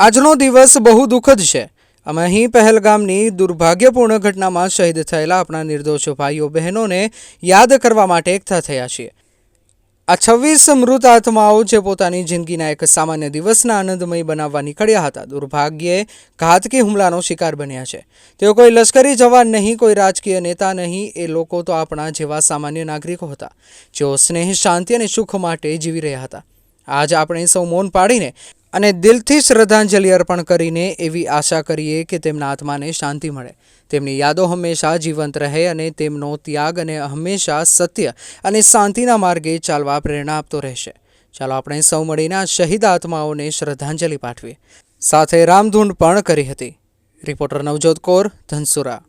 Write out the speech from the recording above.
આજનો દિવસ બહુ દુઃખદ છે. અમે અહીં પહેલગામની દુર્ભાગ્યપૂર્ણ ઘટનામાં શહીદ થયેલા આપણા નિર્દોષ ભાઈઓ, બહેનોને યાદ કરવા માટે એકઠા થયા છીએ. આ છવ્વીસ મૃત આત્માઓ જે પોતાની જિંદગીના એક સામાન્ય દિવસના આનંદમય બનાવવા નીકળ્યા હતા, દુર્ભાગ્યે ઘાતકી હુમલાનો શિકાર બન્યા છે. તેઓ કોઈ લશ્કરી જવાન નહીં, કોઈ રાજકીય નેતા નહીં, એ લોકો તો આપણા જેવા સામાન્ય નાગરિકો હતા, જેઓ સ્નેહ, શાંતિ અને સુખ માટે જીવી રહ્યા હતા. આજ આપણે સૌ મૌન પાડીને અને દિલથી શ્રદ્ધાંજલિ અર્પણ કરીને એવી આશા કરીએ કે તેમના આત્માને શાંતિ મળે. તેમની યાદો હંમેશા જીવંત રહે અને તેમનો ત્યાગ અને હંમેશા સત્ય અને શાંતિના માર્ગે ચાલવા પ્રેરણા આપતો રહેશે. ચાલો આપણે સૌ મળીને આ શહીદ આત્માઓને શ્રદ્ધાંજલિ પાઠવીએ. સાથે રામધૂન પણ કરી હતી. રિપોર્ટર નવજોત કૌર, ધનસુરા.